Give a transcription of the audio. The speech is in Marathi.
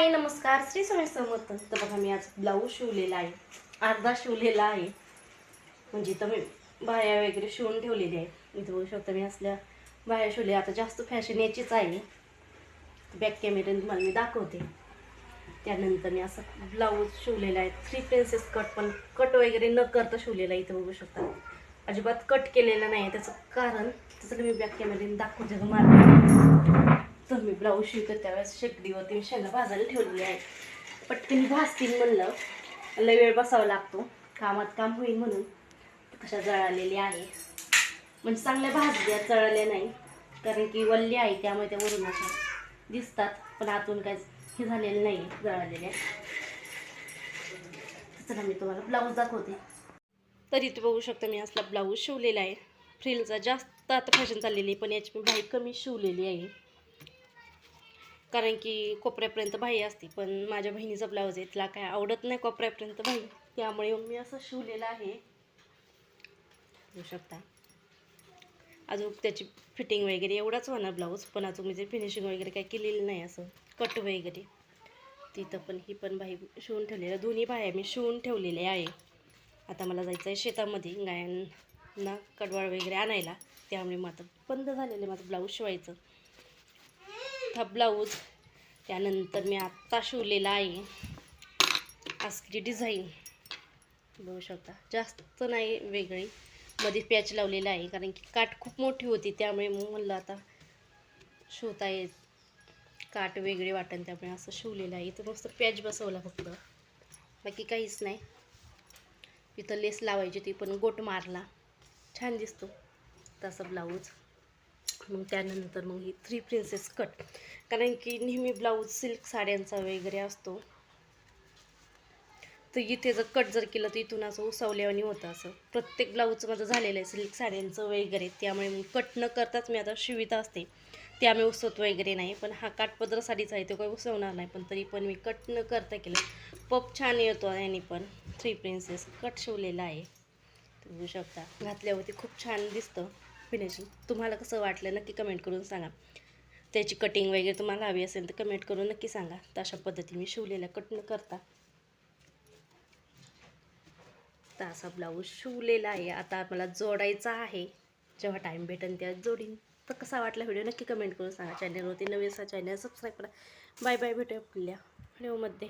हाय नमस्कार. श्री स्वामी समर्थ. तर बघा मी आज ब्लाऊज शिवलेला आहे. अर्धा शिवलेला आहे. म्हणजे तर मी बाह्या वगैरे शिवून ठेवलेली आहे. इथं बघू शकता मी असल्या बाह्या शिवल्या. आता जास्त फॅशन याचीच आहे. बॅक कॅमेऱ्याने तुम्हाला मी दाखवते. त्यानंतर मी असं ब्लाऊज शिवलेला आहे. थ्री प्रिन्सेस कट पण कट वगैरे न करता शिवलेला आहे. इथं बघू शकता. अजिबात कट केलेला नाही आहे त्याचं कारण त्याचं मी बॅक कॅमेऱ्याने दाखवते तुम्हाला. तर मी ब्लाऊज शिवतो त्यावेळेस शेगडीवरती मी शेंगा भाजायला ठेवलेली आहे पटकन भाजतील म्हणलं. लय वेळ बसावा लागतो. कामात काम होईल म्हणून. कशा जळालेली आहे. म्हणजे चांगल्या भाजल्या जळाल्या नाही. कारण की वल्ली आहे त्यामुळे त्या वरून अशा दिसतात. पण आतून काय हे झालेलं नाही जळालेल्या. चला मी तुम्हाला ब्लाऊज दाखवते. तरी तू बघू शकता मी असला ब्लाऊज शिवलेला आहे. फ्रिलचा जास्त आता फॅशन चाललेली आहे पण याची मी बाई कमी शिवलेली आहे. कारण की कोपऱ्यापर्यंत बाई असते पण माझ्या बहिणीचा ब्लाऊज आहे तिला काय आवडत नाही कोपऱ्यापर्यंत बाई त्यामुळे मी असं शिवलेलं आहे. देऊ शकता. अजून त्याची फिटिंग वगैरे एवढाच होणार ब्लाऊज पण अजून मी ते फिनिशिंग वगैरे काय केलेलं नाही असं कट वगैरे. तिथं पण ही पण बाई शिवून ठेवलेलं दोन्ही बाया मी शिवून ठेवलेले आहे. आता मला जायचं आहे शेतामध्ये गायांना कडवाळ वगैरे आणायला. त्यामुळे मग आता बंद झालेलं आहे माझं ब्लाऊज शिवायचं. मोठा ब्लाऊज. त्यानंतर मी आत्ता शिवलेला आहे. असली डिझाईन बघू शकता. जास्त नाही वेगळी. मध्ये पॅच लावलेला आहे. कारण की काठ खूप मोठी होती. त्यामुळे मग म्हणलं आता शिवता येत काठ वेगळे वाटेल. त्यामुळे असं शिवलेलं आहे. इथं मस्त पॅच बसवला फक्त. बाकी काहीच नाही. इथं लेस लावायची ती पण गोट मारला. छान दिसतो तसा ब्लाऊज. मग त्यानंतर मग ही थ्री प्रिन्सेस कट कारण की नेहमी ब्लाऊज सिल्क साड्यांचा वगैरे असतो. तर इथे जर कट जर केलं तर इथून असं उसवल्यावानी होतं असं. प्रत्येक ब्लाऊजचं माझं झालेलं आहे सिल्क साड्यांचं वगैरे. त्यामुळे मी कट न करताच मी आता शिवित असते. त्यामुळे उसवत वगैरे नाही. पण हा काठपदर साडीचा आहे तो काही उसवणार नाही. पण तरी पण मी कट न करता केलं. पप छान येतो याने पण. थ्री प्रिन्सेस कट शिवलेला आहे. तुम्ही बघू शकता. घातल्यावरती खूप छान दिसतं. फिनिशिंग तुम्हाला कसं वाटलं नक्की कमेंट करून सांगा. त्याची कटिंग वगैरे तुम्हाला हवी असेल तर कमेंट करून नक्की सांगा. तर अशा पद्धतीने मी शिवलेला कट न करता. तर असा ब्लाऊज शिवलेला आहे. आता मला जोडायचा आहे. जेव्हा टाईम भेटेल तेव्हा जोडीन. तर कसा वाटला व्हिडिओ नक्की कमेंट करून सांगा. चॅनलवरती नवीन असा चॅनल सबस्क्राईब करा. बाय बाय भेटूया आपल्या व्हिडिओमध्ये